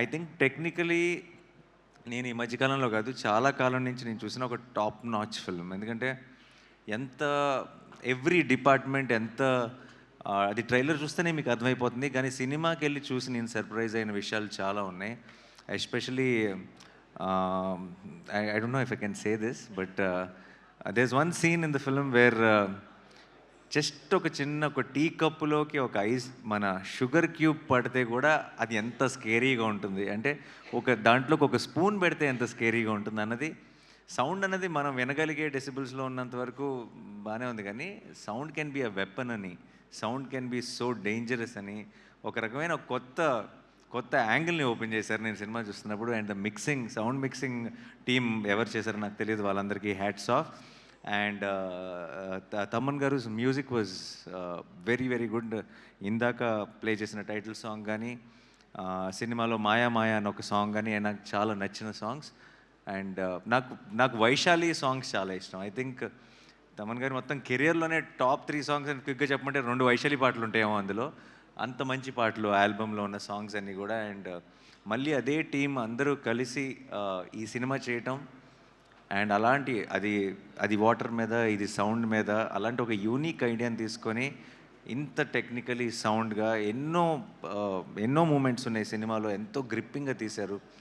I think technically నేను ఈ మధ్యకాలంలో కాదు చాలా కాలం నుంచి నేను చూసిన ఒక టాప్ నాచ్ ఫిల్మ్ ఎందుకంటే ఎంత ఎవ్రీ డిపార్ట్మెంట్ ఎంత అది ట్రైలర్ చూస్తేనే మీకు అర్థమైపోతుంది. కానీ సినిమాకి వెళ్ళి చూసి నేను సర్ప్రైజ్ అయిన విషయాలు చాలా ఉన్నాయి. Especially I don't know if I can say this but this one scene in the film where just ఒక చిన్న ఒక టీ కప్పులోకి ఒక ఐస్ మన షుగర్ క్యూబ్ పడితే కూడా అది ఎంత స్కేరీగా ఉంటుంది. అంటే ఒక దాంట్లోకి ఒక స్పూన్ పెడితే ఎంత స్కేరీగా ఉంటుంది అన్నది సౌండ్ అనేది మనం వినగలిగే డెసిబుల్స్లో ఉన్నంత వరకు బాగానే ఉంది. కానీ sound can be a weapon అని sound can be so dangerous అని ఒక రకమైన కొత్త కొత్త యాంగిల్ని ఓపెన్ చేశారు నేను సినిమా చూస్తున్నప్పుడు. And the mixing sound mixing team ఎవరు చేశారో నాకు తెలియదు. వాళ్ళందరికీ హ్యాట్స్ ఆఫ్. అండ్ తమన్ గారు music was very very good ఇందాక ప్లే చేసిన టైటిల్ సాంగ్ కానీ సినిమాలో మాయా మాయా అని ఒక సాంగ్ కానీ నాకు చాలా నచ్చిన సాంగ్స్ అండ్ uh, నాకు నాకు వైశాలి సాంగ్స్ చాలా ఇష్టం. ఐ థింక్ తమన్ గారు మొత్తం కెరియర్లోనే టాప్ త్రీ సాంగ్స్ అని క్విక్గా చెప్పమంటే రెండు వైశాలి పాటలు ఉంటాయేమో అందులో. అంత మంచి పాటలు ఆల్బంలో ఉన్న సాంగ్స్ అన్నీ కూడా. అండ్ uh, మళ్ళీ అదే టీం అందరూ కలిసి ఈ సినిమా చేయటం అండ్ అలాంటి అది అది వాటర్ మీద ఇది సౌండ్ మీద అలాంటి ఒక యూనిక్ ఐడియాని తీసుకొని ఇంత టెక్నికలీ సౌండ్గా ఎన్నో ఎన్నో మూమెంట్స్ ఉన్నాయి సినిమాలో ఎంతో గ్రిప్పింగ్గా తీశారు.